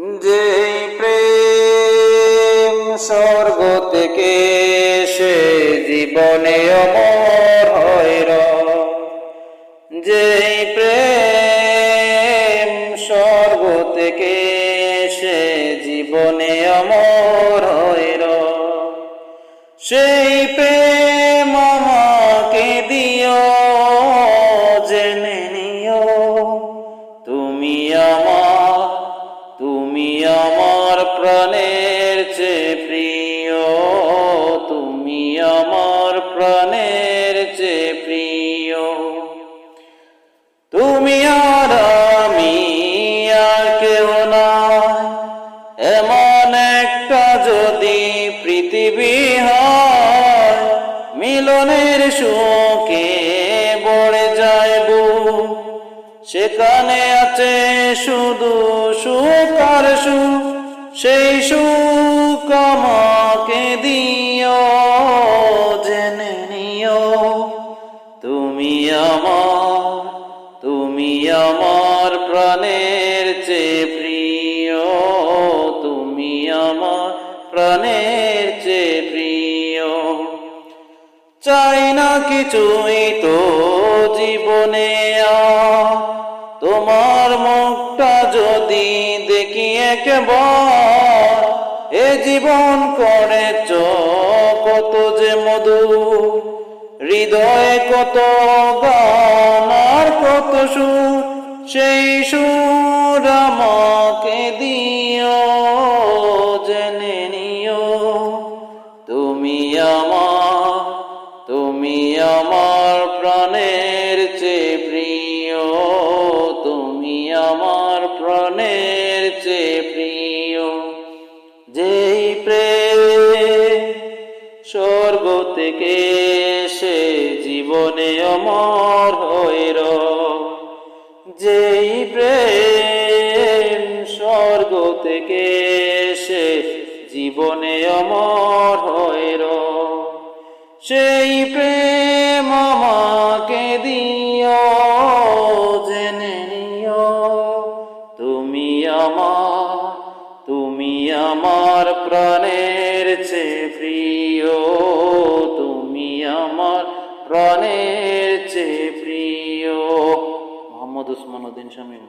যে প্রেম স্বর্গ থেকে সে জীবনে অমর হয় র। যে প্রেম স্বর্গ থেকে সে জীবনে অমর হয় র। সেই প্রেম আমাকে দিও আমার প্রাণের চেয়ে প্রিয়, তুমি আমার প্রাণের চেয়ে প্রিয়। তুমি আর আমি আর কেউ না এমন একটা যদি পৃথিবী হয়, মিলনের সুখে বড়ে যায় বুক সেখানে আছে শুধু সুখ আর সুখ। সেই সুখ আমাকে দিও, জেনে নিও। তুমি আমার তুমি আমার প্রাণের চেয়ে প্রিয়। তুমি আমার প্রাণের চেয়ে প্রিয়। চাই না কিছুই তো জীবনে। তোমার মুখটা যদি দেখি একবার, এ জীবন করেছ কত যে মধু হৃদয়ে কত গান আর কত সুর, সেই সুর আমাকে দিও, জেনে নিও। তুমি আমার তুমি আমার প্রাণের চেয়ে প্রিয়। প্রিয়, যেই প্রেম স্বর্গ থেকে সে জীবনে অমর হইর যেই প্রেম স্বর্গ থেকে সে জীবনে অমর হইর সেই প্রেম আমাকে দিও, জেনে নিও, তুমি আমার আমার প্রাণের চে প্রিয় তুমি আমার প্রাণের চে প্রিয়। মোহাম্মদ উসমান উদ্দিন শামীম।